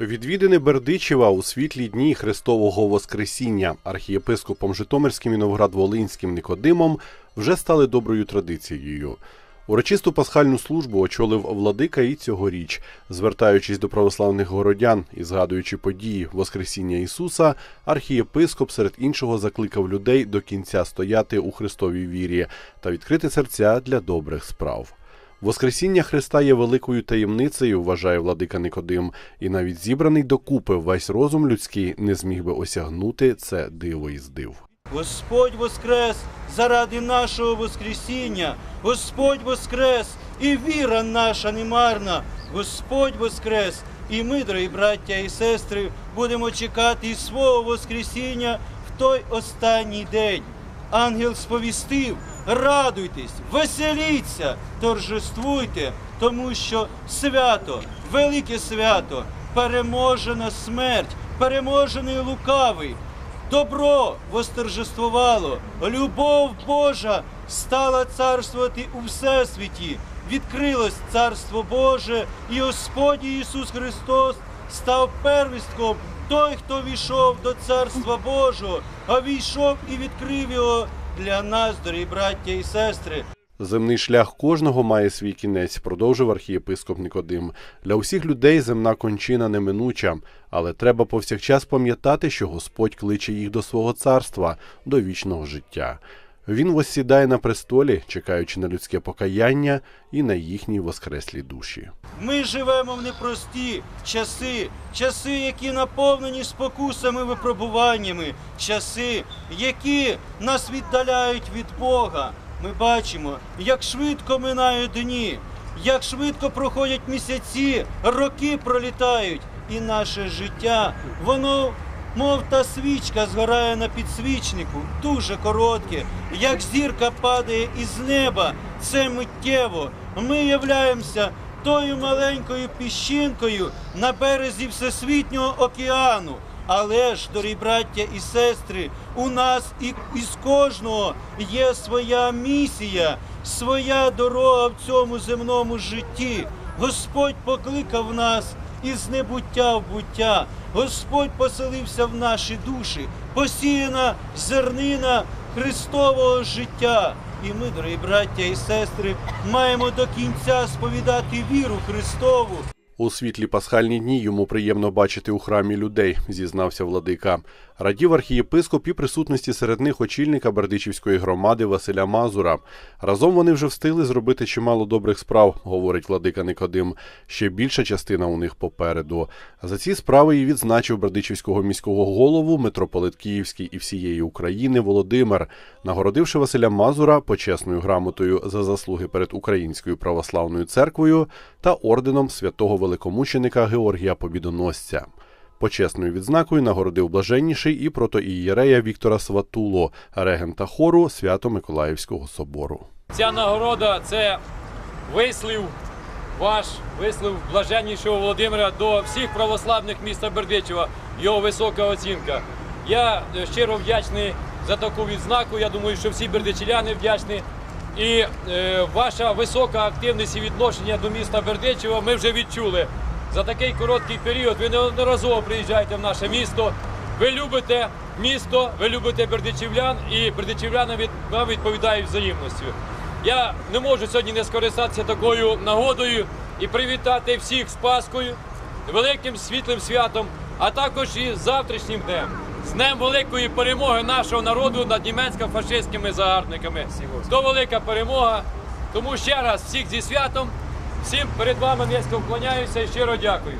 Відвідини Бердичева у світлі дні Христового Воскресіння архієпископом Житомирським і Новоград-Волинським Никодимом вже стали доброю традицією. Урочисту пасхальну службу очолив владика і цьогоріч, звертаючись до православних городян і згадуючи події Воскресіння Ісуса, архієпископ серед іншого закликав людей до кінця стояти у Христовій вірі та відкрити серця для добрих справ. Воскресіння Христа є великою таємницею, вважає владика Никодим, і навіть зібраний докупи весь розум людський не зміг би осягнути це диво із див. Господь воскрес заради нашого Воскресіння, Господь воскрес, і віра наша немарна, Господь воскрес, і ми, дорогі браття і сестри, будемо чекати і свого Воскресіння в той останній день. Ангел сповістив, радуйтесь, веселіться, торжествуйте, тому що свято, велике свято, переможена смерть, переможений лукавий. Добро восторжествувало, любов Божа стала царствувати у всесвіті. Відкрилось Царство Боже, і Господь Ісус Христос став первістком, той, хто війшов до Царства Божого, а війшов і відкрив його для нас, дорогі браття і сестри. Земний шлях кожного має свій кінець, продовжив архієпископ Никодим. Для усіх людей земна кончина неминуча, але треба повсякчас пам'ятати, що Господь кличе їх до свого царства, до вічного життя. Він воссідає на престолі, чекаючи на людське покаяння і на їхні воскреслі душі. Ми живемо в непрості часи, часи, які наповнені спокусами, випробуваннями, часи, які нас віддаляють від Бога. Ми бачимо, як швидко минають дні, як швидко проходять місяці, роки пролітають, і наше життя, воно. Мов та свічка згорає на підсвічнику, дуже коротке, як зірка падає із неба, це миттєво. Ми являємося тою маленькою піщинкою на березі Всесвітнього океану. Але ж, дорогі браття і сестри, у нас і із кожного є своя місія, своя дорога в цьому земному житті. Господь покликав нас із небуття в буття. Господь поселився в наші душі, посіяна зернина Христового життя. І ми, дорогі браття і сестри, маємо до кінця сповідати віру Христову. У світлі пасхальні дні йому приємно бачити у храмі людей, зізнався владика. Радів архієпископ і присутності серед них очільника Бердичівської громади Василя Мазура. Разом вони вже встигли зробити чимало добрих справ, говорить владика Никодим. Ще більша частина у них попереду. За ці справи і відзначив Бердичівського міського голову, митрополит Київський і всієї України Володимир, нагородивши Василя Мазура почесною грамотою за заслуги перед Українською православною церквою та орденом святого великомученика Георгія Побідоносця. Почесною відзнакою нагородив блаженніший і протоієрея Віктора Сватуло, регента хору Свято-Миколаївського собору. Ця нагорода це вислів ваш, вислів блаженнішого Володимира до всіх православних міста Бердичева, його висока оцінка. Я е, щиро вдячний за таку відзнаку. Я думаю, що всі бердичеляни вдячні. І е, ваша висока активність і відношення до міста Бердичева ми вже відчули. За такий короткий період ви неодноразово приїжджаєте в наше місто. Ви любите місто, ви любите бердичівлян, і бердичівляни від вам відповідають взаємністю. Я не можу сьогодні не скористатися такою нагодою і привітати всіх з Паскою, великим світлим святом, а також і з завтрашнім днем, з днем великої перемоги нашого народу над німецько-фашистськими загарбниками. То велика перемога. Тому ще раз всіх зі святом, всім перед вами низько вклоняюся і щиро дякую.